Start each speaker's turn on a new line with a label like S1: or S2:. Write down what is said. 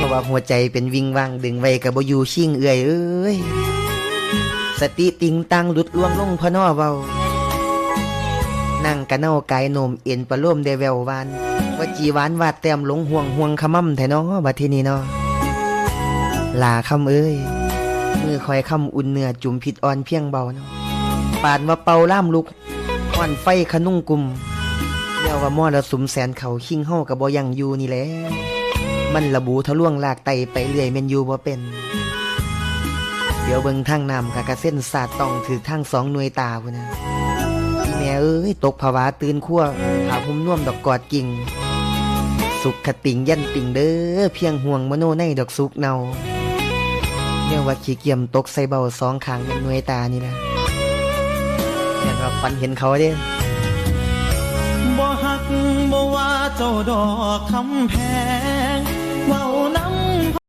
S1: เพราะว่าหัวใจเป็นวิงวังดึงไว้กับบ่อยู่ชิงเอื่อยเอ้ยสติติงตังหลุดล่วงลงพนอเว้านั่งกะเน่ากายโนมเอ็นประโลมได้แวววานว่าจีหวานวาดแต้มหลงห่วงห่วงขมั่มแท้เนาะบัดทีนี้เนาะลาคำเอ้ยมือคอยคำอุ่นเนื้อจุ่มผิดอ่อนเพียงเบาเนาะปานว่าเป่าล่ามลุกอ่อนไฟขนุ่งกลุ่มเรียกว่ามอระสุมแสนเขาขิงเฮากับบ่ยังอยู่นี่แหละ มันระบูทะล่วงลากไตไปเรื่อยแมนยู่บ่เป็น เดี๋ยวเบิ่งทางน้ำกะกะเส้นสาดต้องถือทางสองหน่วยตาพุ่นนะอีแม่เอ้ยตกภาวะตื่นขั้วหาหุ่มน่วมดอกกอดกิ่ง สุขติงยันติ่งเด้อเพียงห่วงมโนในดอกสุกเนาเนี่ยว่าขี้เกียมตกใส่เบาสองขางเป็นหน่วยตานี่แหละอย่างว่าฟันเห็นเขาเด้
S2: เจ้าดอกคำแพง